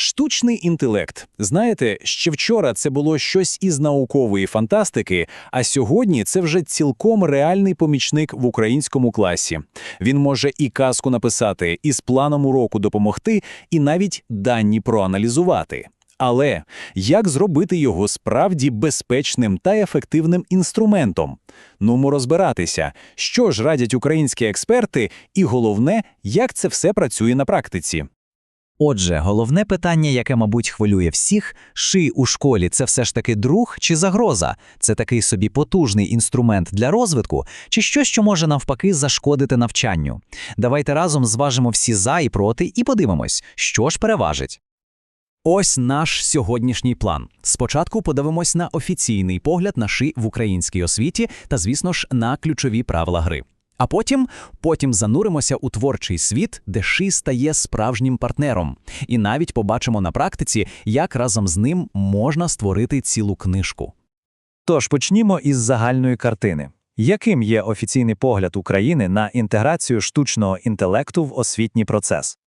Штучний інтелект. Знаєте, ще вчора це було щось із наукової фантастики, а сьогодні це вже цілком реальний помічник в українському класі. Він може і казку написати, і з планом уроку допомогти, і навіть дані проаналізувати. Але як зробити його справді безпечним та ефективним інструментом? Нумо розбиратися, що ж радять українські експерти, і головне, як це все працює на практиці. Отже, головне питання, яке, мабуть, хвилює всіх, ши у школі це все ж таки друг чи загроза? Це такий собі потужний інструмент для розвитку, чи щось, що може навпаки зашкодити навчанню? Давайте разом зважимо всі за і проти і подивимось, що ж переважить. Ось наш сьогоднішній план. Спочатку подивимось на офіційний погляд на ши в українській освіті та, звісно ж, на ключові правила гри. А потім потім зануримося у творчий світ, де ши стає справжнім партнером, і навіть побачимо на практиці, як разом з ним можна створити цілу книжку. Тож почнімо із загальної картини. Яким є офіційний погляд України на інтеграцію штучного інтелекту в освітній процес?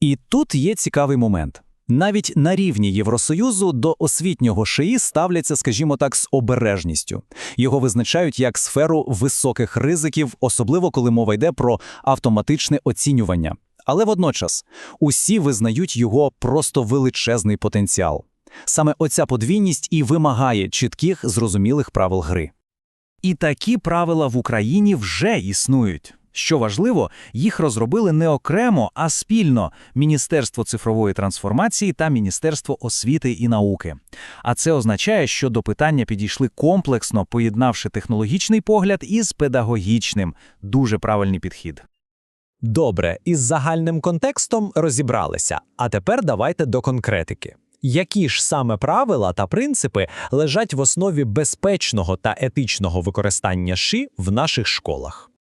І тут є цікавий момент. Навіть на рівні Євросоюзу до освітнього шиї ставляться, скажімо так, з обережністю. Його визначають як сферу високих ризиків, особливо коли мова йде про автоматичне оцінювання. Але водночас усі визнають його просто величезний потенціал. Саме оця подвійність і вимагає чітких зрозумілих правил гри. І такі правила в Україні вже існують. Що важливо, їх розробили не окремо, а спільно Міністерство цифрової трансформації та Міністерство освіти і науки. А це означає, що до питання підійшли комплексно, поєднавши технологічний погляд із педагогічним. Дуже правильний підхід. Добре, із загальним контекстом розібралися. А тепер давайте до конкретики. Які ж саме правила та принципи лежать в основі безпечного та етичного використання ШИ в наших школах?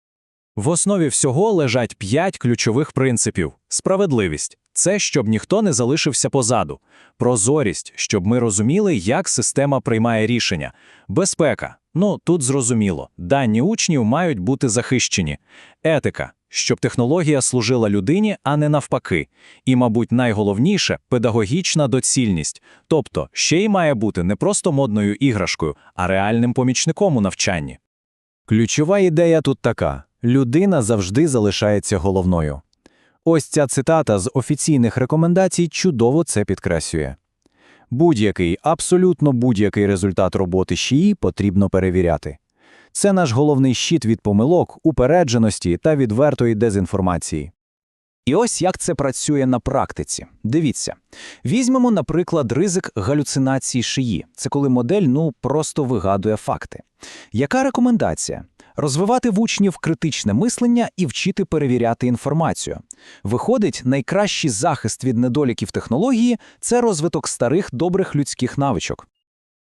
В основі всього лежать п'ять ключових принципів: справедливість це щоб ніхто не залишився позаду, прозорість, щоб ми розуміли, як система приймає рішення, безпека. Ну тут зрозуміло, дані учнів мають бути захищені, етика, щоб технологія служила людині, а не навпаки. І, мабуть, найголовніше педагогічна доцільність, тобто ще й має бути не просто модною іграшкою, а реальним помічником у навчанні. Ключова ідея тут така. Людина завжди залишається головною. Ось ця цитата з офіційних рекомендацій чудово це підкреслює. Будь-який, абсолютно будь-який результат роботи ШІІ потрібно перевіряти. Це наш головний щит від помилок, упередженості та відвертої дезінформації. І ось як це працює на практиці. Дивіться, візьмемо, наприклад, ризик галюцинації шиї. Це коли модель ну просто вигадує факти. Яка рекомендація? Розвивати в учнів критичне мислення і вчити перевіряти інформацію. Виходить, найкращий захист від недоліків технології це розвиток старих добрих людських навичок.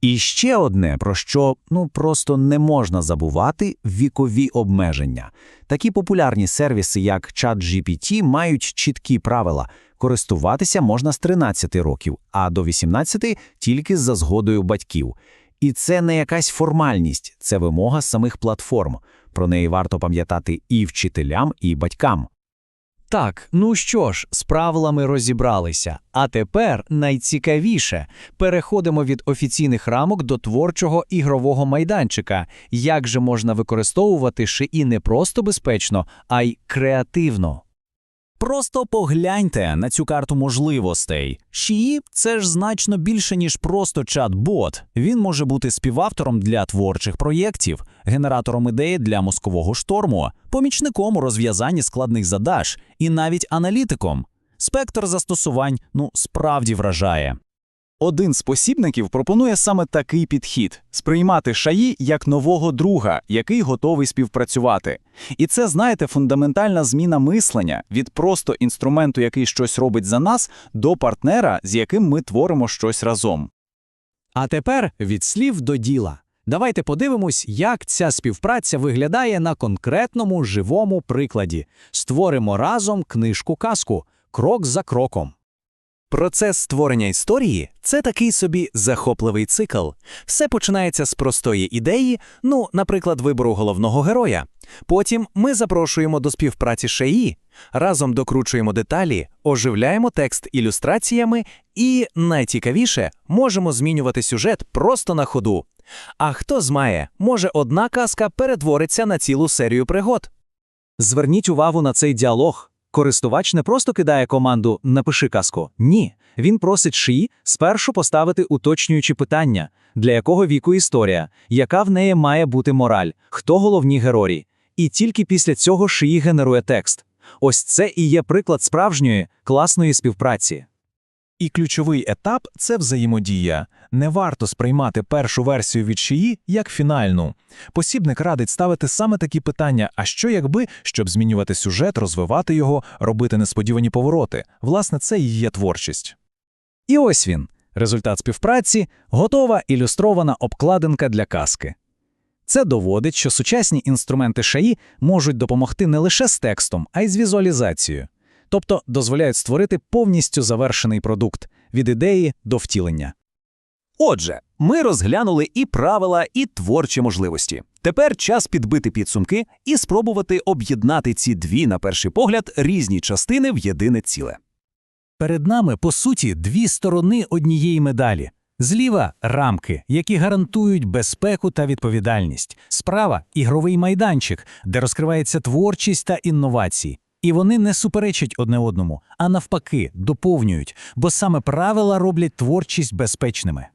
І ще одне, про що ну просто не можна забувати вікові обмеження. Такі популярні сервіси, як ChatGPT, мають чіткі правила. Користуватися можна з 13 років, а до 18 тільки за згодою батьків. І це не якась формальність, це вимога самих платформ. Про неї варто пам'ятати і вчителям, і батькам. Так, ну що ж, з правилами розібралися. А тепер найцікавіше переходимо від офіційних рамок до творчого ігрового майданчика. Як же можна використовувати шиї не просто безпечно, а й креативно? Просто погляньте на цю карту можливостей. Шії це ж значно більше, ніж просто чат-бот. Він може бути співавтором для творчих проєктів, генератором ідеї для мозкового шторму, помічником у розв'язанні складних задач і навіть аналітиком. Спектр застосувань ну справді вражає. Один з посібників пропонує саме такий підхід сприймати шаї як нового друга, який готовий співпрацювати. І це, знаєте, фундаментальна зміна мислення від просто інструменту, який щось робить за нас, до партнера, з яким ми творимо щось разом. А тепер від слів до діла. Давайте подивимось, як ця співпраця виглядає на конкретному живому прикладі. Створимо разом книжку казку крок за кроком. Процес створення історії це такий собі захопливий цикл. Все починається з простої ідеї, ну, наприклад, вибору головного героя. Потім ми запрошуємо до співпраці шеї, разом докручуємо деталі, оживляємо текст ілюстраціями і, найцікавіше, можемо змінювати сюжет просто на ходу. А хто знає, може одна казка перетвориться на цілу серію пригод. Зверніть увагу на цей діалог. Користувач не просто кидає команду «напиши казку». Ні, він просить шиї спершу поставити уточнюючі питання, для якого віку історія, яка в неї має бути мораль, хто головні герої. І тільки після цього шиї генерує текст. Ось це і є приклад справжньої, класної співпраці. І ключовий етап це взаємодія. Не варто сприймати першу версію від шиї як фінальну. Посібник радить ставити саме такі питання: а що якби, щоб змінювати сюжет, розвивати його, робити несподівані повороти. Власне, це і є творчість. І ось він результат співпраці готова ілюстрована обкладинка для казки. Це доводить, що сучасні інструменти шаї можуть допомогти не лише з текстом, а й з візуалізацією, тобто дозволяють створити повністю завершений продукт від ідеї до втілення. Отже, ми розглянули і правила, і творчі можливості. Тепер час підбити підсумки і спробувати об'єднати ці дві, на перший погляд, різні частини в єдине ціле. Перед нами, по суті, дві сторони однієї медалі. Зліва рамки, які гарантують безпеку та відповідальність. Справа ігровий майданчик, де розкривається творчість та інновації. І вони не суперечать одне одному, а навпаки, доповнюють, бо саме правила роблять творчість безпечними.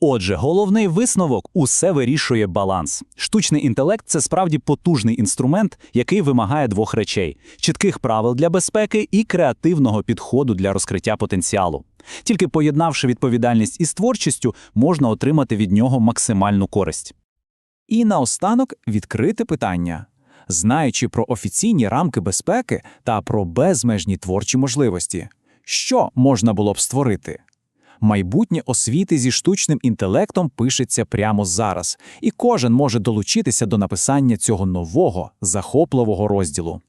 Отже, головний висновок усе вирішує баланс. Штучний інтелект це справді потужний інструмент, який вимагає двох речей: чітких правил для безпеки і креативного підходу для розкриття потенціалу. Тільки поєднавши відповідальність із творчістю, можна отримати від нього максимальну користь. І наостанок відкрите питання. Знаючи про офіційні рамки безпеки та про безмежні творчі можливості, що можна було б створити? Майбутнє освіти зі штучним інтелектом пишеться прямо зараз, і кожен може долучитися до написання цього нового захопливого розділу.